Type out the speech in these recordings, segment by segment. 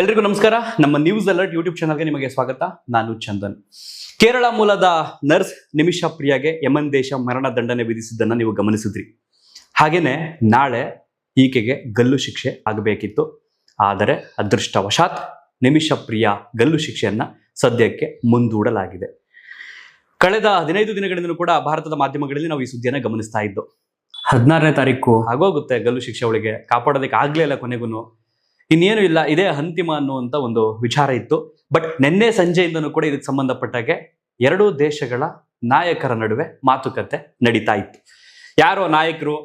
ಎಲ್ರಿಗೂ ನಮಸ್ಕಾರ. ನಮ್ಮ ನ್ಯೂಸ್ ಅಲರ್ಟ್ ಯೂಟ್ಯೂಬ್ ಚಾನಲ್ಗೆ ನಿಮಗೆ ಸ್ವಾಗತ. ನಾನು ಚಂದನ್. ಕೇರಳ ಮೂಲದ ನರ್ಸ್ ನಿಮಿಷಾ ಪ್ರಿಯಾಗೆ ಯಮನ್ ದೇಶ ಮರಣ ದಂಡನೆ ವಿಧಿಸಿದ್ದನ್ನ ನೀವು ಗಮನಿಸಿದ್ರಿ. ಹಾಗೇನೆ ನಾಳೆ ಈಕೆಗೆ ಗಲ್ಲು ಶಿಕ್ಷೆ ಆಗಬೇಕಿತ್ತು. ಆದರೆ ಅದೃಷ್ಟವಶಾತ್ ನಿಮಿಷ ಪ್ರಿಯಾ ಗಲ್ಲು ಶಿಕ್ಷೆಯನ್ನ ಸದ್ಯಕ್ಕೆ ಮುಂದೂಡಲಾಗಿದೆ. ಕಳೆದ ಹದಿನೈದು ದಿನಗಳಿಂದಲೂ ಕೂಡ ಭಾರತದ ಮಾಧ್ಯಮಗಳಲ್ಲಿ ನಾವು ಈ ಸುದ್ದಿಯನ್ನ ಗಮನಿಸ್ತಾ ಇದ್ದು. ಹದಿನಾರನೇ ತಾರೀಕು. ಆಗೋಗುತ್ತೆ ಗಲ್ಲು ಶಿಕ್ಷೆ ಅವಳಿಗೆ. ಕಾಪಾಡೋದಕ್ಕೆ ಆಗ್ಲೇ ಇಲ್ಲ ಕೊನೆಗೂ. ಇನ್ನೇನು ಇಲ್ಲ, ಇದೇ ಅಂತಿಮ ಅನ್ನುವಂತ ಒಂದು ವಿಚಾರ ಇತ್ತು. ಬಟ್ ನಿನ್ನೆ ಸಂಜೆಯಿಂದನೂ ಕೂಡ ಇದಕ್ಕೆ ಸಂಬಂಧಪಟ್ಟಾಗೆ ಎರಡೂ ದೇಶಗಳ ನಾಯಕರ ನಡುವೆ ಮಾತುಕತೆ ನಡೀತಾ ಇತ್ತು. ಯಾರೋ ನಾಯಕರು,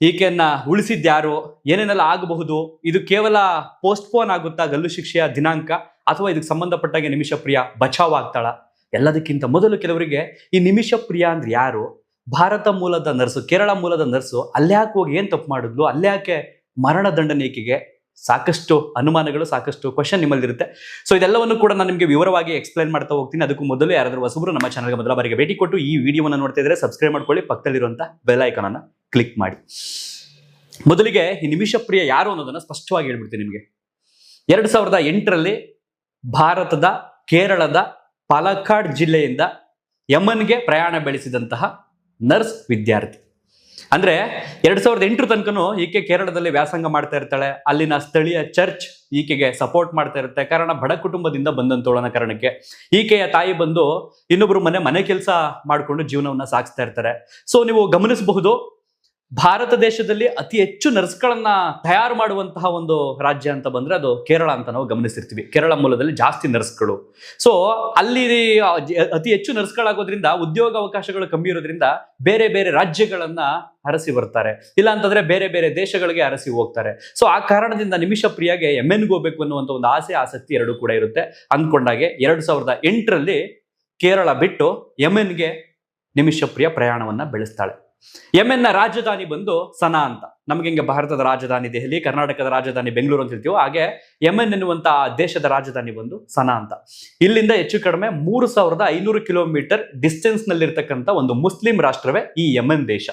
ಈಕೆಯನ್ನ ಉಳಿಸಿದ್ಯಾರು ಏನೇನೆಲ್ಲ ಆಗಬಹುದು, ಇದು ಕೇವಲ ಪೋಸ್ಟ್ಪೋನ್ ಆಗುತ್ತಾ ಗಲ್ಲು ಶಿಕ್ಷೆಯ ದಿನಾಂಕ ಅಥವಾ ಇದಕ್ಕೆ ಸಂಬಂಧಪಟ್ಟಾಗೆ ನಿಮಿಷ ಪ್ರಿಯ ಬಚಾವ್ ಆಗ್ತಾಳ? ಎಲ್ಲದಕ್ಕಿಂತ ಮೊದಲು ಕೆಲವರಿಗೆ ಈ ನಿಮಿಷ ಪ್ರಿಯ ಅಂದ್ರೆ ಯಾರು? ಭಾರತ ಮೂಲದ ನರ್ಸು, ಕೇರಳ ಮೂಲದ ನರ್ಸು ಅಲ್ಯಾಕೆ ಹೋಗಿ ಏನ್ ತಪ್ಪು ಮಾಡಿದ್ಲು? ಅಲ್ಯಾಕೆ ಮರಣ ದಂಡನೆಗೆ ಸಾಕಷ್ಟು ಅನುಮಾನಗಳು, ಸಾಕಷ್ಟು ಕ್ವಶನ್ ನಿಮ್ಮಲ್ಲಿರುತ್ತೆ. ಸೊ ಇದೆಲ್ಲವನ್ನು ಕೂಡ ನಾನು ನಿಮಗೆ ವಿವರವಾಗಿ ಎಕ್ಸ್ಪ್ಲೈನ್ ಮಾಡ್ತಾ ಹೋಗ್ತೀನಿ. ಅದಕ್ಕೂ ಮೊದಲು ಯಾರಾದರೂ ಹೊಸಬರು ನಮ್ಮ ಚಾನಲ್ಗೆ ಮೊದಲ ಬಾರಿಗೆ ಭೇಟಿ ಕೊಟ್ಟು ಈ ವಿಡಿಯೋವನ್ನು ನೋಡ್ತಾ ಇದ್ರೆ ಸಬ್ಸ್ಕ್ರೈಬ್ ಮಾಡ್ಕೊಳ್ಳಿ. ಪಕ್ಕದಲ್ಲಿರುವಂಥ ಬೆಲ್ ಐಕಾನ್ ಅನ್ನ ಕ್ಲಿಕ್ ಮಾಡಿ. ಮೊದಲಿಗೆ ಈ ನಿಮಿಷ ಪ್ರಿಯ ಯಾರು ಅನ್ನೋದನ್ನ ಸ್ಪಷ್ಟವಾಗಿ ಹೇಳ್ಬಿಡ್ತೀನಿ ನಿಮಗೆ. ಎರಡು ಸಾವಿರದ ಎಂಟರಲ್ಲಿ ಭಾರತದ ಕೇರಳದ ಪಾಲಕ್ಕಾಡ್ ಜಿಲ್ಲೆಯಿಂದ ಯಮನ್ಗೆ ಪ್ರಯಾಣ ಬೆಳೆಸಿದಂತಹ ನರ್ಸ್ ವಿದ್ಯಾರ್ಥಿ. ಅಂದ್ರೆ ಎರಡ್ ಸಾವಿರದ ಎಂಟರ ತನಕನೂ ಈಕೆ ಕೇರಳದಲ್ಲಿ ವ್ಯಾಸಂಗ ಮಾಡ್ತಾ ಇರ್ತಾಳೆ. ಅಲ್ಲಿನ ಸ್ಥಳೀಯ ಚರ್ಚ್ ಈಕೆಗೆ ಸಪೋರ್ಟ್ ಮಾಡ್ತಾ ಇರುತ್ತೆ. ಕಾರಣ ಬಡ ಕುಟುಂಬದಿಂದ ಬಂದಂತೋಳನ ಕಾರಣಕ್ಕೆ. ಈಕೆಯ ತಾಯಿ ಬಂದು ಇನ್ನೊಬ್ರು ಮನೆ ಮನೆ ಕೆಲಸ ಮಾಡಿಕೊಂಡು ಜೀವನವನ್ನ ಸಾಗಿಸ್ತಾ ಇರ್ತಾರೆ. ಸೊ ನೀವು ಗಮನಿಸಬಹುದು ಭಾರತ ದೇಶದಲ್ಲಿ ಅತಿ ಹೆಚ್ಚು ನರ್ಸ್ಗಳನ್ನ ತಯಾರು ಮಾಡುವಂತಹ ಒಂದು ರಾಜ್ಯ ಅಂತ ಬಂದ್ರೆ ಅದು ಕೇರಳ ಅಂತ ನಾವು ಗಮನಿಸಿರ್ತೀವಿ. ಕೇರಳ ಮೂಲದಲ್ಲಿ ಜಾಸ್ತಿ ನರ್ಸ್ಗಳು. ಸೊ ಅಲ್ಲಿ ಅತಿ ಹೆಚ್ಚು ನರ್ಸ್ಗಳಾಗೋದ್ರಿಂದ, ಉದ್ಯೋಗ ಅವಕಾಶಗಳು ಕಮ್ಮಿ ಇರೋದ್ರಿಂದ ಬೇರೆ ಬೇರೆ ರಾಜ್ಯಗಳನ್ನ ಅರಸಿ ಬರ್ತಾರೆ. ಇಲ್ಲ ಅಂತಂದ್ರೆ ಬೇರೆ ಬೇರೆ ದೇಶಗಳಿಗೆ ಅರಸಿ ಹೋಗ್ತಾರೆ. ಸೊ ಆ ಕಾರಣದಿಂದ ನಿಮಿಷ ಪ್ರಿಯಾಗೆ ಎಂ ಎನ್ಗೆ ಹೋಗ್ಬೇಕು ಅನ್ನುವಂಥ ಒಂದು ಆಸೆ, ಆಸಕ್ತಿ ಎರಡು ಕೂಡ ಇರುತ್ತೆ. ಅಂದ್ಕೊಂಡಾಗೆ ಎರಡು ಸಾವಿರದ ಎಂಟರಲ್ಲಿ ಕೇರಳ ಬಿಟ್ಟು ಯಮೆನ್ಗೆ ನಿಮಿಷ ಪ್ರಿಯ ಪ್ರಯಾಣವನ್ನ ಬೆಳೆಸ್ತಾಳೆ. ಯಮೆನ್ನ ರಾಜಧಾನಿ ಬಂದು ಸನಾ ಅಂತ. ನಮ್ಗೆ ಹಿಂಗೆ ಭಾರತದ ರಾಜಧಾನಿ ದೆಹಲಿ, ಕರ್ನಾಟಕದ ರಾಜಧಾನಿ ಬೆಂಗಳೂರು ಅಂತ ಹೇಳ್ತೀವೋ, ಹಾಗೆ ಎಂ ಎನ್ ಆ ದೇಶದ ರಾಜಧಾನಿ ಬಂದು ಸನಾ ಅಂತ. ಇಲ್ಲಿಂದ ಹೆಚ್ಚು ಕಡಿಮೆ ಮೂರು ಸಾವಿರದ ಐನೂರು ಕಿಲೋಮೀಟರ್ ಡಿಸ್ಟೆನ್ಸ್ ನಲ್ಲಿರ್ತಕ್ಕಂಥ ಒಂದು ಮುಸ್ಲಿಂ ರಾಷ್ಟ್ರವೇ ಈ ಯಮೆನ್ ದೇಶ.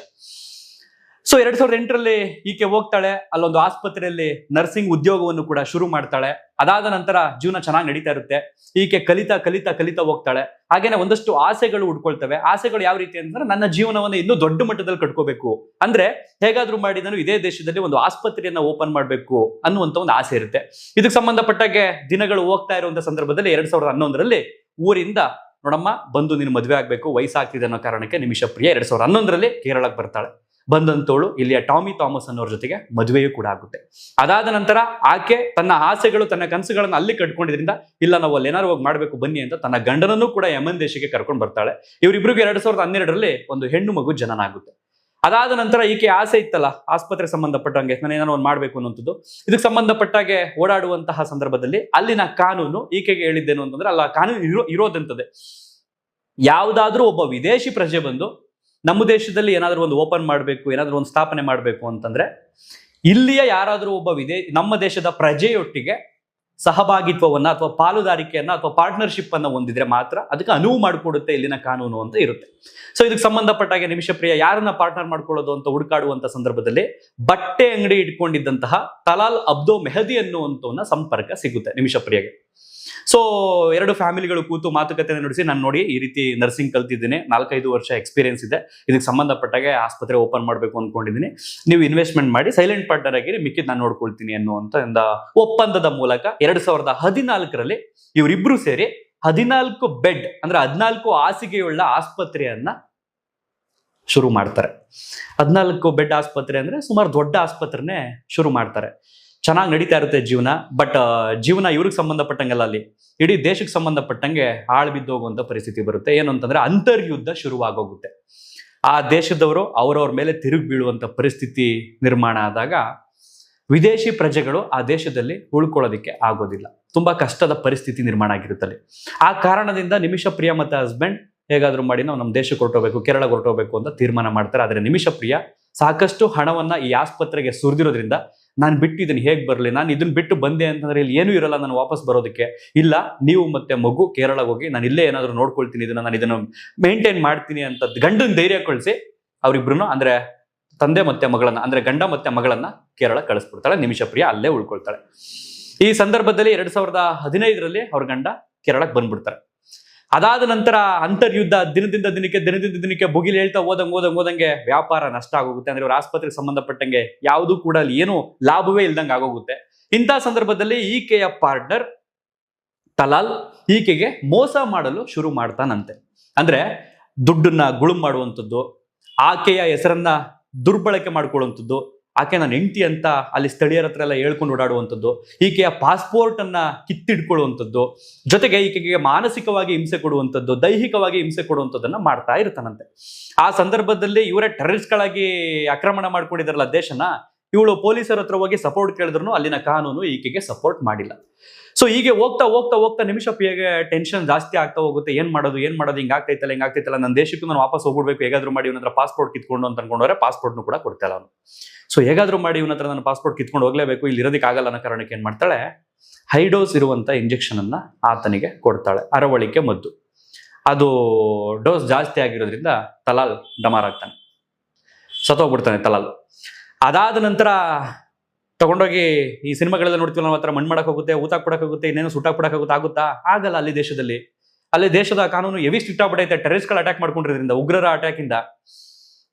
ಸೊ ಎರಡ್ ಸಾವಿರದ ಎಂಟರಲ್ಲಿ ಈಕೆ ಹೋಗ್ತಾಳೆ, ಅಲ್ಲೊಂದು ಆಸ್ಪತ್ರೆಯಲ್ಲಿ ನರ್ಸಿಂಗ್ ಉದ್ಯೋಗವನ್ನು ಕೂಡ ಶುರು ಮಾಡ್ತಾಳೆ. ಅದಾದ ನಂತರ ಜೀವನ ಚೆನ್ನಾಗಿ ನಡೀತಾ ಇರುತ್ತೆ. ಈಕೆ ಕಲಿತಾ ಕಲಿತಾ ಕಲಿತಾ ಹೋಗ್ತಾಳೆ. ಹಾಗೇನೆ ಒಂದಷ್ಟು ಆಸೆಗಳು ಉಡ್ಕೊಳ್ತವೆ. ಆಸೆಗಳು ಯಾವ ರೀತಿ ಅಂತಂದ್ರೆ ನನ್ನ ಜೀವನವನ್ನು ಇನ್ನೂ ದೊಡ್ಡ ಮಟ್ಟದಲ್ಲಿ ಕಟ್ಕೋಬೇಕು. ಅಂದ್ರೆ ಹೇಗಾದ್ರೂ ಮಾಡಿ ಇದೇ ದೇಶದಲ್ಲಿ ಒಂದು ಆಸ್ಪತ್ರೆಯನ್ನ ಓಪನ್ ಮಾಡಬೇಕು ಅನ್ನುವಂತ ಒಂದು ಆಸೆ ಇರುತ್ತೆ. ಇದಕ್ಕೆ ಸಂಬಂಧಪಟ್ಟಾಗೆ ದಿನಗಳು ಹೋಗ್ತಾ ಇರುವಂತ ಸಂದರ್ಭದಲ್ಲಿ ಎರಡ್ ಸಾವಿರದ ಹನ್ನೊಂದರಲ್ಲಿ ಊರಿಂದ, ನೋಡಮ್ಮ, ಬಂದು ನೀನು ಮದುವೆ ಆಗಬೇಕು, ವಯಸ್ಸಾಗ್ತಿದೆ ಅನ್ನೋ ಕಾರಣಕ್ಕೆ ನಿಮಿಷ ಪ್ರಿಯ ಎರಡ್ ಸಾವಿರದ ಹನ್ನೊಂದರಲ್ಲಿ ಕೇರಳಕ್ಕೆ ಬರ್ತಾಳೆ. ಬಂದಂತೋಳು ಇಲ್ಲಿಯ ಟಾಮಿ ಥಾಮಸ್ ಅನ್ನೋರ ಜೊತೆಗೆ ಮದುವೆಯೂ ಕೂಡ ಆಗುತ್ತೆ. ಅದಾದ ನಂತರ ಆಕೆ ತನ್ನ ಆಸೆಗಳು, ತನ್ನ ಕನಸುಗಳನ್ನ ಅಲ್ಲಿ ಕಟ್ಕೊಂಡಿದ್ರಿಂದ, ಇಲ್ಲ ನಾವು ಅಲ್ಲಿ ಏನಾರು ಹೋಗಿ ಮಾಡ್ಬೇಕು, ಬನ್ನಿ ಅಂತ ತನ್ನ ಗಂಡನನ್ನು ಕೂಡ ಯಮನ್ ದೇಶಕ್ಕೆ ಕರ್ಕೊಂಡು ಬರ್ತಾಳೆ. ಇವರಿಬ್ಬರಿಗೂ ಎರಡ್ ಸಾವಿರದ ಹನ್ನೆರಡರಲ್ಲಿ ಒಂದು ಹೆಣ್ಣು ಮಗು ಜನನ ಆಗುತ್ತೆ ಅದಾದ ನಂತರ ಈಕೆ ಆಸೆ ಇತ್ತಲ್ಲ, ಆಸ್ಪತ್ರೆ ಸಂಬಂಧಪಟ್ಟಂಗೆ ನಾನು ಏನೋ ಒಂದು ಮಾಡ್ಬೇಕು ಅನ್ನೋಂಥದ್ದು ಇದಕ್ಕೆ ಸಂಬಂಧಪಟ್ಟಾಗೆ ಓಡಾಡುವಂತಹ ಸಂದರ್ಭದಲ್ಲಿ ಅಲ್ಲಿನ ಕಾನೂನು ಈಕೆಗೆ ಹೇಳಿದ್ದೇನು ಅಂತಂದ್ರೆ, ಅಲ್ಲ ಕಾನೂನು ಇರೋ, ಇರೋದಂತದೆ. ಯಾವುದಾದ್ರೂ ಒಬ್ಬ ವಿದೇಶಿ ಪ್ರಜೆ ಬಂದು ನಮ್ಮ ದೇಶದಲ್ಲಿ ಏನಾದರೂ ಒಂದು ಓಪನ್ ಮಾಡಬೇಕು, ಏನಾದರೂ ಒಂದು ಸ್ಥಾಪನೆ ಮಾಡಬೇಕು ಅಂತಂದ್ರೆ, ಇಲ್ಲಿಯ ಯಾರಾದರೂ ಒಬ್ಬ ವಿದೇ, ನಮ್ಮ ದೇಶದ ಪ್ರಜೆಯೊಟ್ಟಿಗೆ ಸಹಭಾಗಿತ್ವವನ್ನ ಅಥವಾ ಪಾಲುದಾರಿಕೆಯನ್ನ ಅಥವಾ ಪಾರ್ಟ್ನರ್ಶಿಪ್ ಅನ್ನ ಹೊಂದಿದ್ರೆ ಮಾತ್ರ ಅದಕ್ಕೆ ಅನುವು ಮಾಡಿಕೊಡುತ್ತೆ ಇಲ್ಲಿನ ಕಾನೂನು ಅಂತ ಇರುತ್ತೆ. ಸೊ ಇದಕ್ಕೆ ಸಂಬಂಧಪಟ್ಟಾಗೆ ನಿಮಿಷ ಪ್ರಿಯ, ಯಾರನ್ನ ಪಾರ್ಟ್ನರ್ ಮಾಡ್ಕೊಳ್ಳೋದು ಅಂತ ಹುಡುಕಾಡುವಂತ ಸಂದರ್ಭದಲ್ಲಿ ಬಟ್ಟೆ ಅಂಗಡಿ ಇಟ್ಕೊಂಡಿದ್ದಂತಹ ತಲಾಲ್ ಅಬ್ದೋ ಮೆಹದಿ ಅನ್ನುವಂಥವನ್ನ ಸಂಪರ್ಕ ಸಿಗುತ್ತೆ ನಿಮಿಷ ಪ್ರಿಯಗೆ. ಸೊ ಎರಡು ಫ್ಯಾಮಿಲಿಗಳು ಕೂತು ಮಾತುಕತೆ ನಡೆಸಿ ನಾನು ನೋಡಿ ಈ ರೀತಿ ನರ್ಸಿಂಗ್ ಕಲ್ತಿದ್ದೀನಿ. ನಾಲ್ಕೈದು ವರ್ಷ ಎಕ್ಸ್ಪೀರಿಯನ್ಸ್ ಇದೆ. ಇದಕ್ಕೆ ಸಂಬಂಧಪಟ್ಟಾಗೆ ಆಸ್ಪತ್ರೆ ಓಪನ್ ಮಾಡಬೇಕು ಅಂದ್ಕೊಂಡಿದ್ದೀನಿ ನೀವು ಇನ್ವೆಸ್ಟ್ಮೆಂಟ್ ಮಾಡಿ ಸೈಲೆಂಟ್ ಪಾರ್ಟ್ನರ್ ಆಗಿರಿ, ಮಿಕ್ಕಿದ್ ನಾನು ನೋಡ್ಕೊಳ್ತೀನಿ ಅನ್ನುವಂತ ಒಪ್ಪಂದದ ಮೂಲಕ ಎರಡು ಸಾವಿರದ ಹದಿನಾಲ್ಕರಲ್ಲಿ ಇವರಿಬ್ರು ಸೇರಿ ಹದಿನಾಲ್ಕು ಬೆಡ್, ಅಂದ್ರೆ ಹದಿನಾಲ್ಕು ಹಾಸಿಗೆಯುಳ್ಳ ಆಸ್ಪತ್ರೆಯನ್ನ ಶುರು ಮಾಡ್ತಾರೆ. ಹದಿನಾಲ್ಕು ಬೆಡ್ ಆಸ್ಪತ್ರೆ ಅಂದ್ರೆ ಸುಮಾರು ದೊಡ್ಡ ಆಸ್ಪತ್ರೆನೇ ಶುರು ಮಾಡ್ತಾರೆ. ಚೆನ್ನಾಗಿ ನಡೀತಾ ಇರುತ್ತೆ ಜೀವನ ಬಟ್ ಜೀವನ ಇವ್ರಿಗೆ ಸಂಬಂಧಪಟ್ಟಂಗೆಲ್ಲ ಅಲ್ಲಿ, ಇಡೀ ದೇಶಕ್ಕೆ ಸಂಬಂಧಪಟ್ಟಂಗೆ ಹಾಳು ಬಿದ್ದೋಗುವಂತ ಪರಿಸ್ಥಿತಿ ಬರುತ್ತೆ. ಏನು ಅಂತಂದ್ರೆ ಅಂತರ್ಯುದ್ಧ ಶುರುವಾಗೋಗುತ್ತೆ. ಆ ದೇಶದವರು ಅವರವ್ರ ಮೇಲೆ ತಿರುಗಿ ಬೀಳುವಂತ ಪರಿಸ್ಥಿತಿ ನಿರ್ಮಾಣ ಆದಾಗ ವಿದೇಶಿ ಪ್ರಜೆಗಳು ಆ ದೇಶದಲ್ಲಿ ಉಳ್ಕೊಳ್ಳೋದಕ್ಕೆ ಆಗೋದಿಲ್ಲ. ತುಂಬಾ ಕಷ್ಟದ ಪರಿಸ್ಥಿತಿ ನಿರ್ಮಾಣ ಆಗಿರುತ್ತಲ್ಲಿ ಆ ಕಾರಣದಿಂದ ನಿಮಿಷ ಪ್ರಿಯ ಮತ್ತು ಹಸ್ಬೆಂಡ್ ಹೇಗಾದ್ರೂ ಮಾಡಿ ನಾವು ನಮ್ಮ ದೇಶಕ್ಕೆ ಹೊರಟೋಗ್ಬೇಕು ಕೇರಳಕ್ಕೆ ಹೊರಟೋಗ್ಬೇಕು ಅಂತ ತೀರ್ಮಾನ ಮಾಡ್ತಾರೆ. ಆದರೆ ನಿಮಿಷ ಪ್ರಿಯ ಸಾಕಷ್ಟು ಹಣವನ್ನ ಈ ಆಸ್ಪತ್ರೆಗೆ ಸುರಿದಿರೋದ್ರಿಂದ ನಾನು ಬಿಟ್ಟು ಇದನ್ನು ಹೇಗೆ ಬರಲಿ? ನಾನು ಇದನ್ನ ಬಿಟ್ಟು ಬಂದೆ ಅಂತಂದ್ರೆ ಇಲ್ಲಿ ಏನೂ ಇರಲ್ಲ ನಾನು ವಾಪಸ್ ಬರೋದಕ್ಕೆ. ಇಲ್ಲ, ನೀವು ಮತ್ತೆ ಮಗು ಕೇರಳಗೆ ಹೋಗಿ ನಾನು ಇಲ್ಲೇ ಏನಾದರೂ ನೋಡ್ಕೊಳ್ತೀನಿ, ಇದನ್ನ ನಾನು ಇದನ್ನು ಮೇಂಟೈನ್ ಮಾಡ್ತೀನಿ ಅಂತ ಗಂಡನ ಧೈರ್ಯ ಕಳಿಸಿ ಅವರಿಬ್ರು ಅಂದ್ರೆ ತಂದೆ ಮತ್ತೆ ಮಗಳನ್ನ, ಅಂದ್ರೆ ಗಂಡ ಮತ್ತೆ ಮಗಳನ್ನ ಕೇರಳ ಕಳಿಸ್ಬಿಡ್ತಾಳೆ ನಿಮಿಷಪ್ರಿಯ ಅಲ್ಲೇ ಉಳ್ಕೊಳ್ತಾಳೆ. ಈ ಸಂದರ್ಭದಲ್ಲಿ ಎರಡ್ ಸಾವಿರದ ಹದಿನೈದರಲ್ಲಿ ಅವ್ರ ಗಂಡ ಕೇರಳಕ್ಕೆ ಬಂದ್ಬಿಡ್ತಾರೆ. ಅದಾದ ನಂತರ ಅಂತರ್ಯುದ್ಧ ದಿನದಿಂದ ದಿನಕ್ಕೆ ದಿನದಿಂದ ದಿನಕ್ಕೆ ಬುಗಿಲು ಹೇಳ್ತಾ ಹೋದಂಗೆ ಹೋದಂಗೆ ಹೋದಂಗೆ ವ್ಯಾಪಾರ ನಷ್ಟ ಆಗೋಗುತ್ತೆ. ಅಂದ್ರೆ ಇವ್ರ ಆಸ್ಪತ್ರೆಗೆ ಸಂಬಂಧಪಟ್ಟಂಗೆ ಯಾವುದು ಕೂಡ ಅಲ್ಲಿ ಏನು ಲಾಭವೇ ಇಲ್ದಂಗೆ ಆಗೋಗುತ್ತೆ. ಇಂಥ ಸಂದರ್ಭದಲ್ಲಿ ಈಕೆಯ ಪಾರ್ಟ್ನರ್ ತಲಾಲ್ ಈಕೆಗೆ ಮೋಸ ಮಾಡಲು ಶುರು ಮಾಡ್ತಾನಂತೆ. ಅಂದ್ರೆ ದುಡ್ಡನ್ನ ಗುಳುಂ ಮಾಡುವಂಥದ್ದು, ಆಕೆಯ ಹೆಸರನ್ನ ದುರ್ಬಳಕೆ ಮಾಡ್ಕೊಳ್ಳುವಂಥದ್ದು ಆಕೆ ನನ್ನ ಹೆಂಡತಿ ಅಂತ ಅಲ್ಲಿ ಸ್ಥಳೀಯರ ಹತ್ರ ಎಲ್ಲ ಹೇಳ್ಕೊಂಡು ಓಡಾಡುವಂಥದ್ದು, ಈಕೆಯ ಪಾಸ್ಪೋರ್ಟ್ ಅನ್ನ ಕಿತ್ತಿಡ್ಕೊಳ್ಳುವಂಥದ್ದು, ಜೊತೆಗೆ ಈಕೆಗೆ ಮಾನಸಿಕವಾಗಿ ಹಿಂಸೆ ಕೊಡುವಂಥದ್ದು, ದೈಹಿಕವಾಗಿ ಹಿಂಸೆ ಕೊಡುವಂಥದ್ದನ್ನ ಮಾಡ್ತಾ ಇರ್ತಾನಂತೆ. ಆ ಸಂದರ್ಭದಲ್ಲಿ ಇವರೇ ಟೆರರಿಸ್ಟ್ಗಳಾಗಿ ಆಕ್ರಮಣ ಮಾಡ್ಕೊಂಡಿದ್ರಲ್ಲ ದೇಶನ, ಇವಳು ಪೊಲೀಸರ ಹತ್ರ ಹೋಗಿ ಸಪೋರ್ಟ್ ಕೇಳಿದ್ರು ಅಲ್ಲಿನ ಕಾನೂನು ಈಕೆಗೆ ಸಪೋರ್ಟ್ ಮಾಡಿಲ್ಲ. ಸೊ ಹೀಗೆ ಹೋಗ್ತಾ ಹೋಗ್ತಾ ಹೋಗ್ತಾ ನಿಮಿಷ ಹೇಗೆ ಟೆನ್ಷನ್ ಜಾಸ್ತಿ ಆಗ್ತಾ ಹೋಗುತ್ತೆ, ಏನ್ ಮಾಡೋದು ಏನ್ ಮಾಡೋದು, ಹಿಂಗ್ ಆಗ್ತೈತಲ್ಲ ಹಿಂಗ್ ಆಗ್ತೈತಲ್ಲ ನನ್ನ ದೇಶಕ್ಕೂ ನಾನು ವಾಪಸ್ ಹೋಗ್ಬಿಡ್ಬೇಕು, ಹೇಗಾದ್ರೂ ಮಾಡಿ ಇವನ ಪಾಸ್ಪೋರ್ಟ್ ಕಿತ್ಕೊಂಡು ಅಂತ ಅನ್ಕೊಂಡ್ರೆ ಪಾಸ್ಪೋರ್ಟ್ನು ಕೂಡ ಕೊಡ್ತಾ ಅವನು. ಸೊ ಹೇಗಾದ್ರೂ ಮಾಡಿ ಇವನ ಹತ್ರ ನನ್ನ ಪಾಸ್ಪೋರ್ಟ್ ಕಿತ್ಕೊಂಡು ಹೋಗ್ಲೇಬೇಕು. ಇಲ್ಲಿ ಇರೋದಕ್ಕೆ ಆಗಲ್ಲ ಅನ್ನೋ ಕಾರಣಕ್ಕೆ ಏನು ಮಾಡ್ತಾಳೆ? ಹೈಡೋಸ್ ಇರುವಂತ ಇಂಜೆಕ್ಷನ್ ಅನ್ನ ಆತನಿಗೆ ಕೊಡ್ತಾಳೆ. ಅರವಳಿಕೆ ಮದ್ದು. ಅದು ಡೋಸ್ ಜಾಸ್ತಿ ಆಗಿರೋದ್ರಿಂದ ತಲಾಲ್ ಡಮಾರ್ ಆಗ್ತಾನೆ. ಸತ್ತೋಗ್ಬಿಡ್ತಾನೆ ತಲಾಲ್. ಅದಾದ ನಂತರ ತಗೊಂಡೋಗಿ ಈ ಸಿನಿಮಾಗಳೆಲ್ಲ ನೋಡ್ತೀವಿ ನಾವು ಹತ್ರ, ಮಣ್ಣು ಮಾಡಕ್ ಹೋಗುತ್ತೆ ಊಟ ಕೊಡಕ್ಕಾಗುತ್ತೆ ಇನ್ನೇನು ಸುಟ್ಟಾಕ್ಬಿಡೋಕ್ಕಾಗುತ್ತೆ ಆಗುತ್ತಾ? ಆಗಲ್ಲ ಅಲ್ಲಿ ದೇಶದಲ್ಲಿ. ಅಲ್ಲಿ ದೇಶದ ಕಾನೂನು ಎವಿ ಸ್ಟ್ರಿಕ್ಟ್ ಆಗ್ಬಿಟ್ಟೈತೆ ಟೆರರಿಸ್ಟ್ಗಳು ಅಟ್ಯಾಕ್ ಮಾಡ್ಕೊಂಡಿರೋದ್ರಿಂದ, ಉಗ್ರರ ಅಟ್ಯಾಕ್ ಇಂದ.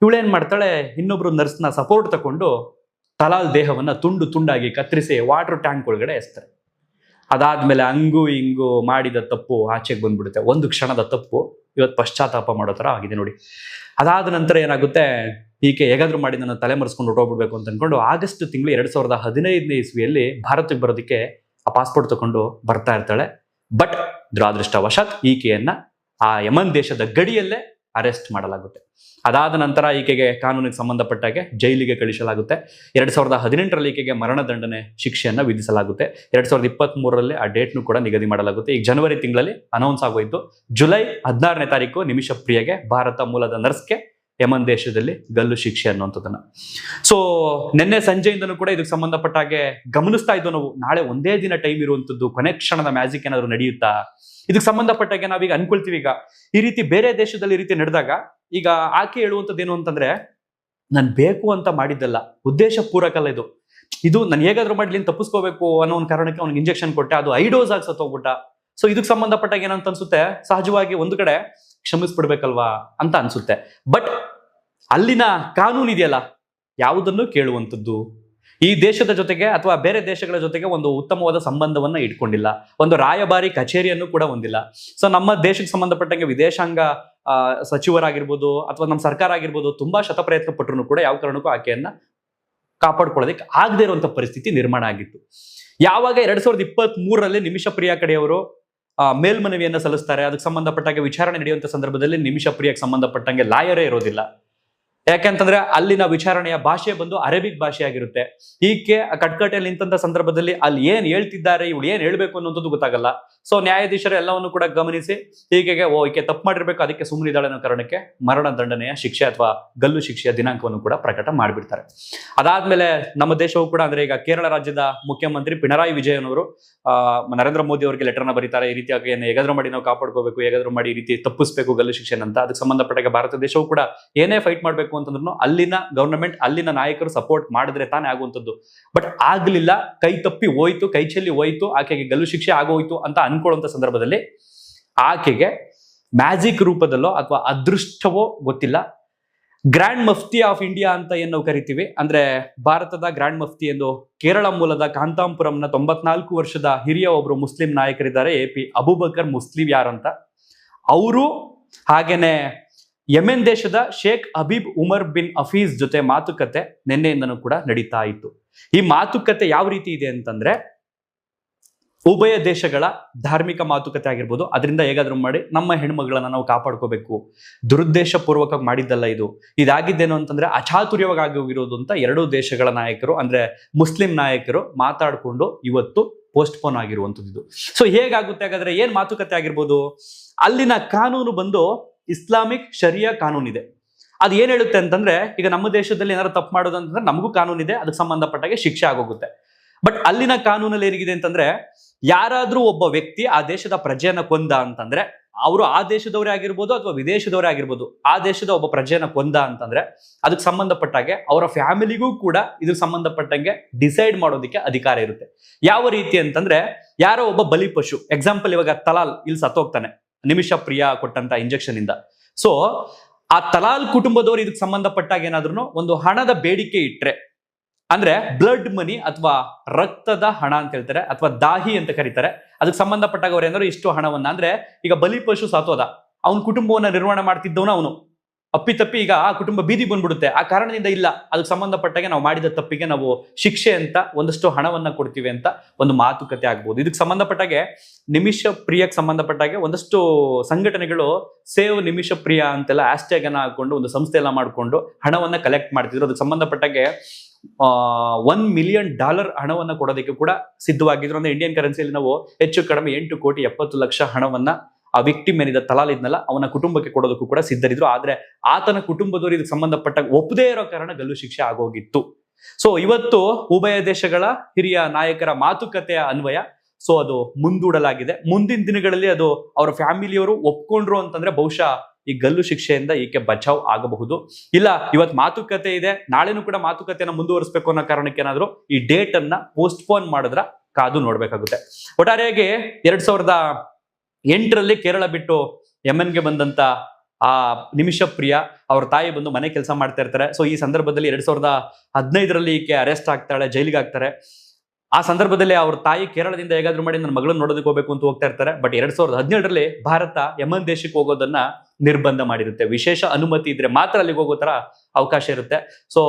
ಇವಳೇನ್ ಮಾಡ್ತಾಳೆ? ಇನ್ನೊಬ್ರು ನರ್ಸ್ನ ಸಪೋರ್ಟ್ ತಕೊಂಡು ತಲಾಲ್ ದೇಹವನ್ನ ತುಂಡು ತುಂಡಾಗಿ ಕತ್ತರಿಸಿ ವಾಟರ್ ಟ್ಯಾಂಕ್ ಒಳಗಡೆ ಎಸ್ತಾರೆ. ಅದಾದ್ಮೇಲೆ ಹಂಗು ಹಿಂಗು ಮಾಡಿದ ತಪ್ಪು ಆಚೆಗೆ ಬಂದ್ಬಿಡುತ್ತೆ. ಒಂದು ಕ್ಷಣದ ತಪ್ಪು ಇವತ್ತು ಪಶ್ಚಾತ್ತಾಪ ಮಾಡೋ ಥರ ಆಗಿದೆ ನೋಡಿ. ಅದಾದ ನಂತರ ಏನಾಗುತ್ತೆ? ಈಕೆ ಹೇಗಾದ್ರೂ ಮಾಡಿ ನನ್ನ ತಲೆ ಮರೆಸ್ಕೊಂಡು ಹೊಟ್ಟೋಗ್ಬಿಡ್ಬೇಕು ಅಂತ ಅನ್ಕೊಂಡು ಆಗಸ್ಟ್ ತಿಂಗಳು ಎರಡ್ ಸಾವಿರದ ಹದಿನೈದನೇ ಇಸ್ವಿಯಲ್ಲಿ ಭಾರತಕ್ಕೆ ಬರೋದಕ್ಕೆ ಆ ಪಾಸ್ಪೋರ್ಟ್ ತಗೊಂಡು ಬರ್ತಾ ಇರ್ತಾಳೆ. ಬಟ್ ದುರಾದೃಷ್ಟವಶಾತ್ ಈಕೆಯನ್ನ ಆ ಯಮನ್ ದೇಶದ ಗಡಿಯಲ್ಲೇ ಅರೆಸ್ಟ್ ಮಾಡಲಾಗುತ್ತೆ. ಅದಾದ ನಂತರ ಈಕೆಗೆ ಕಾನೂನಿಗೆ ಸಂಬಂಧಪಟ್ಟಾಗೆ ಜೈಲಿಗೆ ಕಳಿಸಲಾಗುತ್ತೆ. ಎರಡ್ ಸಾವಿರದ ಹದಿನೆಂಟರಲ್ಲಿ ಈಕೆಗೆ ಮರಣದಂಡನೆ ಶಿಕ್ಷೆಯನ್ನ ವಿಧಿಸಲಾಗುತ್ತೆ. ಎರಡ್ ಸಾವಿರದ ಇಪ್ಪತ್ತ್ ಮೂರರಲ್ಲಿ ಆ ಡೇಟ್ನು ಕೂಡ ನಿಗದಿ ಮಾಡಲಾಗುತ್ತೆ. ಈಗ ಜನವರಿ ತಿಂಗಳಲ್ಲಿ ಅನೌನ್ಸ್ ಆಗೋಯ್ತು. ಜುಲೈ ಹದಿನಾರನೇ ತಾರೀಕು ನಿಮಿಷ ಪ್ರಿಯಗೆ ಭಾರತ ಮೂಲದ ನರ್ಸ್ಗೆ ಯಮನ್ ದೇಶದಲ್ಲಿ ಗಲ್ಲು ಶಿಕ್ಷೆ ಅನ್ನುವಂಥದ್ದನ್ನ. ಸೊ ನಿನ್ನೆ ಸಂಜೆಯಿಂದನೂ ಕೂಡ ಇದಕ್ಕೆ ಸಂಬಂಧಪಟ್ಟ ಹಾಗೆ ಗಮನಿಸ್ತಾ ಇದ್ದೋ ನಾವು, ನಾಳೆ ಒಂದೇ ದಿನ ಟೈಮ್ ಇರುವಂತದ್ದು ಕೊನೆ ಕ್ಷಣದ ಮ್ಯಾಜಿಕ್ ಏನಾದ್ರು ನಡೆಯುತ್ತಾ? ಇದಕ್ಕೆ ಸಂಬಂಧಪಟ್ಟಾಗೆ ನಾವೀಗ ಅನ್ಕೊಳ್ತೀವಿ ಈಗ. ಈ ರೀತಿ ಬೇರೆ ದೇಶದಲ್ಲಿ ಈ ರೀತಿ ನಡೆದಾಗ, ಈಗ ಆಕೆ ಹೇಳುವಂಥದ್ದು ಏನು ಅಂತಂದ್ರೆ, ನಾನು ಬೇಕು ಅಂತ ಮಾಡಿದ್ದಲ್ಲ ಉದ್ದೇಶ ಪೂರಕಲ್ಲ ಇದು. ಇದು ನಾನು ಹೇಗಾದ್ರೂ ಮಾಡ್ಲಿ ತಪ್ಪಿಸ್ಕೋಬೇಕು ಅನ್ನೋ ಒಂದು ಕಾರಣಕ್ಕೆ ಅವ್ನಿಗೆ ಇಂಜೆಕ್ಷನ್ ಕೊಟ್ಟೆ, ಅದು ಐಡೋಸ್ ಆಗಿ ಸತ್ತೋಗ್ಬಿಟ್ಟ. ಸೊ ಇದಕ್ಕೆ ಸಂಬಂಧಪಟ್ಟಾಗ ಏನಂತ ಅನ್ಸುತ್ತೆ? ಸಹಜವಾಗಿ ಒಂದು ಕಡೆ ಕ್ಷಮಿಸ್ಬಿಡ್ಬೇಕಲ್ವಾ ಅಂತ ಅನ್ಸುತ್ತೆ. ಬಟ್ ಅಲ್ಲಿನ ಕಾನೂನು ಇದೆಯಲ್ಲ? ಯಾವುದನ್ನು ಕೇಳುವಂಥದ್ದು? ಈ ದೇಶದ ಜೊತೆಗೆ ಅಥವಾ ಬೇರೆ ದೇಶಗಳ ಜೊತೆಗೆ ಒಂದು ಉತ್ತಮವಾದ ಸಂಬಂಧವನ್ನ ಇಟ್ಕೊಂಡಿಲ್ಲ. ಒಂದು ರಾಯಭಾರಿ ಕಚೇರಿಯನ್ನು ಕೂಡ ಹೊಂದಿಲ್ಲ. ಸೊ ನಮ್ಮ ದೇಶಕ್ಕೆ ಸಂಬಂಧಪಟ್ಟಂಗೆ ವಿದೇಶಾಂಗ ಸಚಿವರಾಗಿರ್ಬೋದು ಅಥವಾ ನಮ್ಮ ಸರ್ಕಾರ ಆಗಿರ್ಬೋದು ತುಂಬಾ ಶತಪ್ರಯತ್ನ ಪಟ್ಟರು ಕೂಡ ಯಾವ ಕಾರಣಕ್ಕೂ ಆಕೆಯನ್ನ ಕಾಪಾಡ್ಕೊಳ್ಳೋದಕ್ಕೆ ಆಗದೇ ಇರುವಂತಹ ಪರಿಸ್ಥಿತಿ ನಿರ್ಮಾಣ ಆಗಿತ್ತು. ಯಾವಾಗ ಎರಡ್ ಸಾವಿರದ ಇಪ್ಪತ್ತ್ ಮೂರರಲ್ಲಿ ನಿಮಿಷ ಪ್ರಿಯಾ ಕಡೆಯವರು ಮೇಲ್ಮನವಿಯನ್ನ ಸಲ್ಲಿಸ್ತಾರೆ. ಅದಕ್ಕೆ ಸಂಬಂಧಪಟ್ಟಾಗ ವಿಚಾರಣೆ ನಡೆಯುವಂತ ಸಂದರ್ಭದಲ್ಲಿ ನಿಮಿಷ ಪ್ರಿಯಕ್ಕೆ ಸಂಬಂಧಪಟ್ಟಂಗೆ ಲಾಯರೇ ಇರೋದಿಲ್ಲ. ಯಾಕೆಂತಂದ್ರೆ ಅಲ್ಲಿನ ವಿಚಾರಣೆಯ ಭಾಷೆ ಬಂದು ಅರೇಬಿಕ್ ಭಾಷೆ ಆಗಿರುತ್ತೆ ಈಕೆ ಕಟ್ಕಟೆಯಲ್ಲಿ ನಿಂತಂತ ಸಂದರ್ಭದಲ್ಲಿ ಅಲ್ಲಿ ಏನ್ ಹೇಳ್ತಿದ್ದಾರೆ, ಇವಳು ಏನ್ ಹೇಳ್ಬೇಕು ಅನ್ನೋದು ಗೊತ್ತಾಗಲ್ಲ. ಸೊ ನ್ಯಾಯಾಧೀಶರು ಎಲ್ಲವನ್ನು ಕೂಡ ಗಮನಿಸಿ ಈಕೆಗೆ ಓ, ಈಕೆ ತಪ್ಪು ಮಾಡಿರ್ಬೇಕು, ಅದಕ್ಕೆ ಸುಮ್ಮನಿದ್ದಾಳೆ ಅನ್ನೋ ಕಾರಣಕ್ಕೆ ಮರಣ ದಂಡನೆಯ ಶಿಕ್ಷೆ ಅಥವಾ ಗಲ್ಲು ಶಿಕ್ಷೆಯ ದಿನಾಂಕವನ್ನು ಕೂಡ ಪ್ರಕಟ ಮಾಡಿಬಿಡ್ತಾರೆ. ಅದಾದ್ಮೇಲೆ ನಮ್ಮ ದೇಶವು ಕೂಡ ಅಂದ್ರೆ ಈಗ ಕೇರಳ ರಾಜ್ಯದ ಮುಖ್ಯಮಂತ್ರಿ ಪಿಣರಾಯಿ ವಿಜಯನ್ ಅವರು ನರೇಂದ್ರ ಮೋದಿ ಅವರಿಗೆ ಲೆಟರ್ನ ಬರೀತಾರೆ, ಈ ರೀತಿಯಾಗಿ ಹೇಗಾದ್ರೂ ಮಾಡಿ ನಾವು ಕಾಪಾಡ್ಕೋಬೇಕು, ಹೇಗಾದ್ರೂ ಮಾಡಿ ಈ ರೀತಿ ತಪ್ಪಿಸ್ಬೇಕು ಗಲ್ಲು ಶಿಕ್ಷೆ ಅಂತ ಅದಕ್ಕೆ ಸಂಬಂಧಪಟ್ಟಾಗ ಭಾರತ ದೇಶವು ಕೂಡ ಏನೇ ಫೈಟ್ ಮಾಡಬೇಕು ಅಂತಂದ್ರೂ ಅಲ್ಲಿನ ಗವರ್ನಮೆಂಟ್ ಅಲ್ಲಿನ ನಾಯಕರು ಸಪೋರ್ಟ್ ಮಾಡಿದ್ರೆ ತಾನೇ ಆಗುವಂಥದ್ದು. ಬಟ್ ಆಗ್ಲಿಲ್ಲ, ಕೈ ತಪ್ಪಿ ಹೋಯ್ತು, ಕೈ ಚೆಲ್ಲಿ ಹೋಯ್ತು, ಆಕೆಗೆ ಗಲ್ಲು ಶಿಕ್ಷೆ ಆಗೋಯ್ತು ಅಂತ ಅನ್ಕೊಳ್ಳುವಂತ ಸಂದರ್ಭದಲ್ಲಿ ಆಕೆಗೆ ಮ್ಯಾಜಿಕ್ ರೂಪದಲ್ಲೋ ಅಥವಾ ಅದೃಷ್ಟವೋ ಗೊತ್ತಿಲ್ಲ. ಗ್ರ್ಯಾಂಡ್ ಮಫ್ತಿ ಆಫ್ ಇಂಡಿಯಾ ಅಂತ ಏನು ನಾವು ಕರಿತೀವಿ. ಅಂದ್ರೆ ಭಾರತದ ಗ್ರ್ಯಾಂಡ್ ಮಫ್ತಿ ಎಂದು ಕೇರಳ ಮೂಲದ ಕಾಂತಾಂಪುರಂನ ತೊಂಬತ್ನಾಲ್ಕು ವರ್ಷದ ಹಿರಿಯ ಒಬ್ರು ಮುಸ್ಲಿಂ ನಾಯಕರಿದ್ದಾರೆ, ಎ ಪಿ ಅಬುಬಕರ್ ಮುಸ್ಲಿಂ ಯಾರಂತ. ಅವರು ಹಾಗೇನೆ ಯೆಮೆನ್ ದೇಶದ Sheikh Habib Umar bin Hafiz ಜೊತೆ ಮಾತುಕತೆ ನಿನ್ನೆಯಿಂದನೂ ಕೂಡ ನಡೀತಾ ಇತ್ತು. ಈ ಮಾತುಕತೆ ಯಾವ ರೀತಿ ಇದೆ ಅಂತಂದ್ರೆ, ಉಭಯ ದೇಶಗಳ ಧಾರ್ಮಿಕ ಮಾತುಕತೆ ಆಗಿರ್ಬೋದು. ಅದರಿಂದ ಹೇಗಾದ್ರೂ ಮಾಡಿ ನಮ್ಮ ಹೆಣ್ಮಗಳನ್ನ ನಾವು ಕಾಪಾಡ್ಕೋಬೇಕು. ದುರುದ್ದೇಶ ಪೂರ್ವಕವಾಗಿ ಮಾಡಿದ್ದಲ್ಲ ಇದು. ಇದಾಗಿದ್ದೇನು ಅಂತಂದ್ರೆ ಅಚಾತುರ್ಯವಾಗಿ ಹೋಗಿರೋದು ಅಂತ ಎರಡೂ ದೇಶಗಳ ನಾಯಕರು, ಅಂದ್ರೆ ಮುಸ್ಲಿಂ ನಾಯಕರು ಮಾತಾಡಿಕೊಂಡು ಇವತ್ತು ಪೋಸ್ಟ್ಪೋನ್ ಆಗಿರುವಂಥದ್ದು. ಸೊ ಹೇಗಾಗುತ್ತೆ ಹಾಗಾದ್ರೆ, ಏನ್ ಮಾತುಕತೆ ಆಗಿರ್ಬೋದು? ಅಲ್ಲಿನ ಕಾನೂನು ಬಂದು ಇಸ್ಲಾಮಿಕ್ ಶರಿಯಾ ಕಾನೂನಿದೆ. ಅದು ಏನ್ ಹೇಳುತ್ತೆ ಅಂತಂದ್ರೆ, ಈಗ ನಮ್ಮ ದೇಶದಲ್ಲಿ ಏನಾದ್ರು ತಪ್ಪು ಮಾಡೋದು ಅಂತಂದ್ರೆ ನಮಗೂ ಕಾನೂನಿದೆ, ಅದಕ್ಕೆ ಸಂಬಂಧಪಟ್ಟಾಗೆ ಶಿಕ್ಷೆ ಆಗೋಗುತ್ತೆ. ಬಟ್ ಅಲ್ಲಿನ ಕಾನೂನಲ್ಲಿ ಏನಿದೆ ಅಂತಂದ್ರೆ, ಯಾರಾದ್ರೂ ಒಬ್ಬ ವ್ಯಕ್ತಿ ಆ ದೇಶದ ಪ್ರಜೆಯನ್ನ ಕೊಂದ ಅಂತಂದ್ರೆ, ಅವರು ಆ ದೇಶದವರೇ ಆಗಿರ್ಬೋದು ಅಥವಾ ವಿದೇಶದವರೇ ಆಗಿರ್ಬೋದು, ಆ ದೇಶದ ಒಬ್ಬ ಪ್ರಜೆಯನ್ನ ಕೊಂದ ಅಂತಂದ್ರೆ, ಅದಕ್ಕೆ ಸಂಬಂಧಪಟ್ಟಾಗೆ ಅವರ ಫ್ಯಾಮಿಲಿಗೂ ಕೂಡ ಇದಕ್ಕೆ ಸಂಬಂಧಪಟ್ಟಂಗೆ ಡಿಸೈಡ್ ಮಾಡೋದಕ್ಕೆ ಅಧಿಕಾರ ಇರುತ್ತೆ. ಯಾವ ರೀತಿ ಅಂತಂದ್ರೆ, ಯಾರೋ ಒಬ್ಬ ಬಲಿಪಶು ಎಕ್ಸಾಂಪಲ್ ಇವಾಗ ತಲಾಲ್, ಇಲ್ಲಿ ಸತ್ತೋಗ್ತಾನೆ. ನಿಮಿಷ ಪ್ರಿಯ ಕೊಟ್ಟಂತ ಇಂಜೆಕ್ಷನ್ ಇಂದ. ಸೊ ಆ ತಲಾಲ್ ಕುಟುಂಬದವರು ಇದಕ್ಕೆ ಸಂಬಂಧಪಟ್ಟಾಗ ಏನಾದ್ರೂ ಒಂದು ಹಣದ ಬೇಡಿಕೆ ಇಟ್ರೆ, ಅಂದ್ರೆ ಬ್ಲಡ್ ಮನಿ ಅಥವಾ ರಕ್ತದ ಹಣ ಅಂತ ಹೇಳ್ತಾರೆ, ಅಥವಾ ದಾಹಿ ಅಂತ ಕರೀತಾರೆ, ಅದಕ್ಕೆ ಸಂಬಂಧಪಟ್ಟಾಗ ಅವ್ರು ಏನಾದ್ರು ಇಷ್ಟು ಹಣವನ್ನ, ಅಂದ್ರೆ ಈಗ ಬಲಿ ಪಶು ಸಾತೋದ ಅವನ ಕುಟುಂಬವನ್ನ ನಿರ್ವಹಣೆ ಮಾಡ್ತಿದ್ದವನು ಅವನು. ಅಪ್ಪಿತಪ್ಪಿ ಈಗ ಆ ಕುಟುಂಬ ಬೀದಿ ಬಂದ್ಬಿಡುತ್ತೆ. ಆ ಕಾರಣದಿಂದ ಇಲ್ಲ. ಅದಕ್ಕೆ ಸಂಬಂಧಪಟ್ಟಾಗೆ ನಾವು ಮಾಡಿದ ತಪ್ಪಿಗೆ ನಾವು ಶಿಕ್ಷೆ ಅಂತ ಒಂದಷ್ಟು ಹಣವನ್ನ ಕೊಡ್ತೀವಿ ಅಂತ ಒಂದು ಮಾತುಕತೆ ಆಗ್ಬೋದು. ಇದಕ್ಕೆ ಸಂಬಂಧಪಟ್ಟಾಗೆ ನಿಮಿಷ ಪ್ರಿಯಕ್ಕೆ ಸಂಬಂಧಪಟ್ಟಾಗೆ ಒಂದಷ್ಟು ಸಂಘಟನೆಗಳು ಸೇವ್ ನಿಮಿಷ ಪ್ರಿಯ ಅಂತೆಲ್ಲ ಹ್ಯಾಶ್ಟ್ಯಾಗ್ ಅನ್ನ ಹಾಕೊಂಡು ಒಂದು ಸಂಸ್ಥೆ ಎಲ್ಲ ಮಾಡಿಕೊಂಡು ಹಣವನ್ನ ಕಲೆಕ್ಟ್ ಮಾಡ್ತಿದ್ರು. ಅದಕ್ಕೆ ಸಂಬಂಧಪಟ್ಟಾಗೆ ಒನ್ ಮಿಲಿಯನ್ ಡಾಲರ್ ಹಣವನ್ನ ಕೊಡೋದಕ್ಕೆ ಕೂಡ ಸಿದ್ಧವಾಗಿದ್ರು. ಅಂದ್ರೆ ಇಂಡಿಯನ್ ಕರೆನ್ಸಿಯಲ್ಲಿ ನಾವು ಹೆಚ್ಚು ಕಡಿಮೆ ಎಂಟು ಕೋಟಿ ಎಪ್ಪತ್ತು ಲಕ್ಷ ಹಣವನ್ನ ಆ ವಿಕ್ಟಿಮ್ ಏನಿದೆ, ತಲಾಲ್ ಇದ್ನಲ್ಲ, ಅವನ ಕುಟುಂಬಕ್ಕೆ ಕೊಡೋದಕ್ಕೂ ಕೂಡ ಸಿದ್ಧರಿದ್ರು. ಆದ್ರೆ ಆತನ ಕುಟುಂಬದವರು ಇದಕ್ಕೆ ಸಂಬಂಧಪಟ್ಟ ಒಪ್ಪದೇ ಇರೋ ಕಾರಣ ಗಲ್ಲು ಶಿಕ್ಷೆ ಆಗೋಗಿತ್ತು. ಸೊ ಇವತ್ತು ಉಭಯ ದೇಶಗಳ ಹಿರಿಯ ನಾಯಕರ ಮಾತುಕತೆಯ ಅನ್ವಯ. ಸೊ ಅದು ಮುಂದೂಡಲಾಗಿದೆ. ಮುಂದಿನ ದಿನಗಳಲ್ಲಿ ಅದು ಅವರ ಫ್ಯಾಮಿಲಿಯವರು ಒಪ್ಕೊಂಡ್ರು ಅಂತಂದ್ರೆ ಬಹುಶಃ ಈ ಗಲ್ಲು ಶಿಕ್ಷೆಯಿಂದ ಈಕೆ ಬಚಾವ್ ಆಗಬಹುದು. ಇಲ್ಲ, ಇವತ್ತು ಮಾತುಕತೆ ಇದೆ. ನಾಳೆನೂ ಕೂಡ ಮಾತುಕತೆಯನ್ನ ಮುಂದುವರಿಸಬೇಕು ಅನ್ನೋ ಕಾರಣಕ್ಕೆ ಏನಾದ್ರು ಈ ಡೇಟ್ ಅನ್ನ ಪೋಸ್ಟ್ಪೋನ್ ಮಾಡಿದ್ರ ಕಾದು ನೋಡ್ಬೇಕಾಗುತ್ತೆ. ಒಟ್ಟಾರೆಯಾಗಿ ಎರಡ್ ಸಾವಿರದ ಎಂಟರಲ್ಲಿ ಕೇರಳ ಬಿಟ್ಟು ಯಮನ್ಗೆ ಬಂದಂತ ಆ ನಿಮಿಷ ಪ್ರಿಯ ಅವ್ರ ತಾಯಿ ಬಂದು ಮನೆ ಕೆಲಸ ಮಾಡ್ತಾ ಇರ್ತಾರೆ. ಸೊ ಈ ಸಂದರ್ಭದಲ್ಲಿ ಎರಡ್ ಸಾವಿರದ ಹದಿನೈದರಲ್ಲಿ ಈಕೆ ಅರೆಸ್ಟ್ ಆಗ್ತಾಳೆ, ಜೈಲಿಗೆ ಆಗ್ತಾರೆ. ಆ ಸಂದರ್ಭದಲ್ಲಿ ಅವ್ರ ತಾಯಿ ಕೇರಳದಿಂದ ಹೇಗಾದ್ರೂ ಮಾಡಿ ನನ್ನ ಮಗಳನ್ನ ನೋಡೋದಕ್ಕೆ ಹೋಗ್ಬೇಕು ಅಂತ ಹೋಗ್ತಾ ಇರ್ತಾರೆ. ಬಟ್ ಎರಡ್ ಸಾವಿರದ ಹದಿನೇಳರಲ್ಲಿ ಭಾರತ ಯಮನ್ ದೇಶಕ್ಕೆ ಹೋಗೋದನ್ನ ನಿರ್ಬಂಧ ಮಾಡಿರುತ್ತೆ. ವಿಶೇಷ ಅನುಮತಿ ಇದ್ರೆ ಮಾತ್ರ ಅಲ್ಲಿಗೆ ಹೋಗೋ ತರ ಅವಕಾಶ ಇರುತ್ತೆ. ಸೊ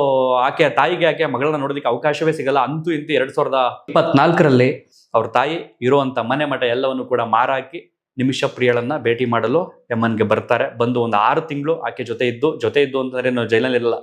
ಆಕೆ ತಾಯಿಗೆ, ಆಕೆ ಮಗಳನ್ನ ನೋಡೋದಕ್ಕೆ ಅವಕಾಶವೇ ಸಿಗಲ್ಲ. ಅಂತೂ ಇಂತೂ ಎರಡ್ ಸಾವಿರದ ಇಪ್ಪತ್ನಾಲ್ಕರಲ್ಲಿ ಅವ್ರ ತಾಯಿ ಇರುವಂತ ಮನೆ ಮಠ ಎಲ್ಲವನ್ನು ಕೂಡ ಮಾರಾಕಿ ನಿಮಿಷ ಪ್ರಿಯಳನ್ನ ಭೇಟಿ ಮಾಡಲು ಯಮನ್ಗೆ ಬರ್ತಾರೆ. ಬಂದು ಒಂದು ಆರು ತಿಂಗಳು ಆಕೆ ಜೊತೆ ಇದ್ದು ಜೊತೆ ಇದ್ದು ಅಂತಂದ್ರೆ ನಾವು ಜೈಲಲ್ಲಿ ಇರಲ್ಲ.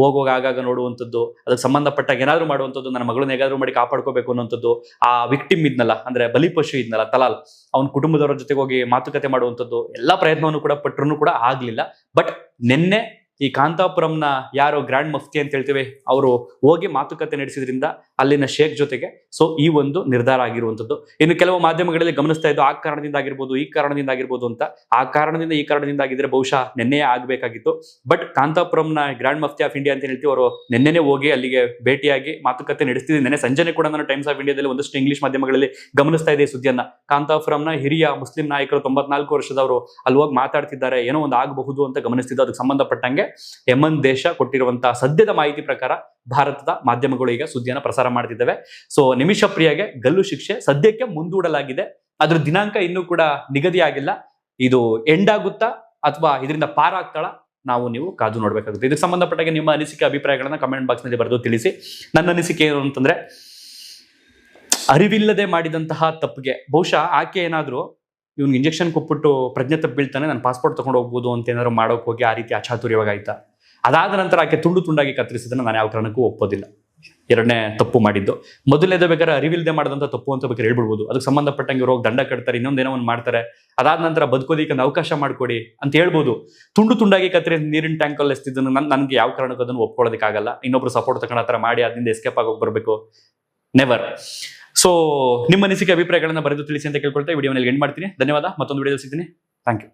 ಹೋಗುವಾಗ ಆಗಾಗ ನೋಡುವಂಥದ್ದು, ಅದಕ್ಕೆ ಸಂಬಂಧಪಟ್ಟಾಗ ಏನಾದರೂ ಮಾಡುವಂಥದ್ದು, ನನ್ನ ಮಗಳನ್ನ ಹೇಗಾದ್ರೂ ಮಾಡಿ ಕಾಪಾಡ್ಕೋಬೇಕು ಅನ್ನೋಂಥದ್ದು ಆ ವಿಕ್ಟಿಮ್ ಇದ್ನಲ್ಲ, ಅಂದ್ರೆ ಬಲಿಪಶು ಇದ್ನಲ್ಲ, ತಲಾಲ್, ಅವನ ಕುಟುಂಬದವರ ಜೊತೆಗೆ ಹೋಗಿ ಮಾತುಕತೆ ಮಾಡುವಂಥದ್ದು, ಎಲ್ಲ ಪ್ರಯತ್ನವನ್ನು ಕೂಡ ಪಟ್ಟರು ಕೂಡ ಆಗ್ಲಿಲ್ಲ. ಬಟ್ ನಿನ್ನೆ ಈ ಕಾಂತಾಪುರಂನ ಯಾರು ಗ್ರ್ಯಾಂಡ್ ಮಫ್ತಿ ಅಂತ ಹೇಳ್ತೀವಿ, ಅವರು ಹೋಗಿ ಮಾತುಕತೆ ನಡೆಸಿದ್ರಿಂದ ಅಲ್ಲಿನ ಶೇಖ್ ಜೊತೆಗೆ. ಸೊ ಈ ಒಂದು ನಿರ್ಧಾರ ಆಗಿರುವಂಥದ್ದು. ಇನ್ನು ಕೆಲವು ಮಾಧ್ಯಮಗಳಲ್ಲಿ ಗಮನಿಸ್ತಾ ಇದ್ದು, ಆ ಕಾರಣದಿಂದ ಆಗಿರ್ಬೋದು, ಈ ಕಾರಣದಿಂದ ಆಗಿರ್ಬೋದು ಅಂತ. ಆ ಕಾರಣದಿಂದ, ಈ ಕಾರಣದಿಂದ ಆಗಿದ್ರೆ ಬಹುಶಃ ನಿನ್ನೆಯೇ ಆಗಬೇಕಾಗಿತ್ತು. ಬಟ್ ಕಾಂತಾಪುರಂನ ಗ್ರ್ಯಾಂಡ್ ಮಫ್ತಿ ಆಫ್ ಇಂಡಿಯಾ ಅಂತ ಹೇಳ್ತೀವಿ, ಅವರು ನಿನ್ನೆನೆ ಹೋಗಿ ಅಲ್ಲಿಗೆ ಭೇಟಿಯಾಗಿ ಮಾತುಕತೆ ನಡೆಸ್ತಿದ್ದೀನಿ ನೆನ್ನೆ ಸಂಜೆನೆ ಕೂಡ ನಾನು ಟೈಮ್ಸ್ ಆಫ್ ಇಂಡಿಯಾದಲ್ಲಿ ಒಂದಷ್ಟು ಇಂಗ್ಲಿಷ್ ಮಾಧ್ಯಮಗಳಲ್ಲಿ ಗಮನಿಸ್ತಾ ಇದೆ ಸುದ್ದಿಯನ್ನ. ಕಾಂತಾಪುರಂನ ಹಿರಿಯ ಮುಸ್ಲಿಂ ನಾಯಕರು ತೊಂಬತ್ನಾಲ್ಕು ವರ್ಷದವರು ಅಲ್ಲಿ ಹೋಗಿ ಮಾತಾಡ್ತಿದ್ದಾರೆ, ಏನೋ ಒಂದು ಆಗಬಹುದು ಅಂತ ಗಮನಿಸ್ತಿದ್ದು. ಅದಕ್ಕೆ ಸಂಬಂಧಪಟ್ಟಂಗೆ ಯಮನ್ ದೇಶ ಕೊಟ್ಟಿರುವಂತಹ ಸದ್ಯದ ಮಾಹಿತಿ ಪ್ರಕಾರ ಭಾರತದ ಮಾಧ್ಯಮಗಳು ಈಗ ಸುದ್ದಿಯನ್ನ ಪ್ರಸಾರ ಮಾಡ್ತಿದ್ದಾವೆ. ಸೊ ನಿಮಿಷ ಪ್ರಿಯಗೆ ಗಲ್ಲು ಶಿಕ್ಷೆ ಸದ್ಯಕ್ಕೆ ಮುಂದೂಡಲಾಗಿದೆ. ಅದ್ರ ದಿನಾಂಕ ಇನ್ನೂ ಕೂಡ ನಿಗದಿಯಾಗಿಲ್ಲ ಇದು ಎಂಡ್ ಆಗುತ್ತಾ ಅಥವಾ ಇದರಿಂದ ಪಾರಾಗ್ತಾಳ ನಾವು ನೀವು ಕಾದು ನೋಡ್ಬೇಕಾಗುತ್ತೆ. ಇದಕ್ಕೆ ಸಂಬಂಧಪಟ್ಟಾಗ ನಿಮ್ಮ ಅನಿಸಿಕೆ ಅಭಿಪ್ರಾಯಗಳನ್ನ ಕಮೆಂಟ್ ಬಾಕ್ಸ್ನಲ್ಲಿ ಬರೆದು ತಿಳಿಸಿ. ನನ್ನ ಅನಿಸಿಕೆ ಏನು ಅಂತಂದ್ರೆ, ಅರಿವಿಲ್ಲದೆ ಮಾಡಿದಂತಹ ತಪ್ಪಿಗೆ, ಬಹುಶಃ ಆಕೆ ಏನಾದ್ರು ಇವ್ನಿಗೆ ಇಂಜೆಕ್ಷನ್ ಕೊಟ್ಬಿಟ್ಟು ಪ್ರಜ್ಞೆ ತಪ್ಪು ಬೀಳ್ತಾನೆ ನಾನು ಪಾಸ್ಪೋರ್ಟ್ ತಗೊಂಡು ಹೋಗ್ಬೋದು ಅಂತ ಏನಾದ್ರು ಮಾಡೋಕೆ ಹೋಗಿ ಆ ರೀತಿ ಅಚಾತುರ್ಯವಾಗಿ ಆಯ್ತಾ? ಅದಾದ ನಂತರ ಆಕೆ ತುಂಡು ತುಂಡಾಗಿ ಕತ್ತರಿಸಿದನ್ನು ನಾನು ಯಾವ ಕಾರಣಕ್ಕೂ ಒಪ್ಪೋದಿಲ್ಲ. ಎರಡನೇ ತಪ್ಪು ಮಾಡಿದ್ದು. ಮೊದಲನೇದ ಬೇಕಾದ್ರೆ ಅರಿವಿಲ್ಲದೆ ಮಾಡಿದಂಥ ತಪ್ಪು ಅಂತ ಬೇಕಾದ್ರೆ ಹೇಳ್ಬಿಡ್ಬೋದು. ಅದಕ್ಕೆ ಸಂಬಂಧಪಟ್ಟಂಗೆ ಹೋಗಿ ದಂಡ ಕಟ್ತಾರೆ ಇನ್ನೊಂದೇನೋ ಒಂದು ಮಾಡ್ತಾರೆ. ಅದಾದ ನಂತರ ಬದುಕೋದಕ್ಕೆ ಒಂದು ಅವಕಾಶ ಮಾಡಿಕೊಡಿ ಅಂತ ಹೇಳ್ಬೋದು. ತುಂಡು ತುಂಡಾಗಿ ಕತ್ತರಿ ನೀರಿನ ಟ್ಯಾಂಕಲ್ಲಿ ಎಸ್ತಿದ್ದನ್ನು ನನ್ನ ನನಗೆ ಯಾವ ಕಾರಣಕ್ಕೂ ಅದನ್ನು ಒಪ್ಕೊಳ್ಳೋದಕ್ಕಾಗಲ್ಲ. ಇನ್ನೊಬ್ರು ಸಪೋರ್ಟ್ ತಗೊಂಡು ಮಾಡಿ ಅದರಿಂದ ಎಸ್ಕೇಪ್ ಆಗೋಗಿ ಬರಬೇಕು. ನೆವರ್ ಸೊ ನಿಮ್ಮ ಅನಿಸಿಕೆ, ಅಭಿಪ್ರಾಯಗಳನ್ನು ಬರೆದು ತಿಳಿಸಿ ಅಂತ ಕೇಳ್ಕೊಳ್ತಾ ವಿಡಿಯೋನಲ್ಲಿ ಎಂಡ್ ಮಾಡ್ತೀನಿ. ಧನ್ಯವಾದ. ಮತ್ತೊಂದು ವಿಡಿಯೋದಲ್ಲಿ ಸಿಗ್ತೀನಿ. Thank you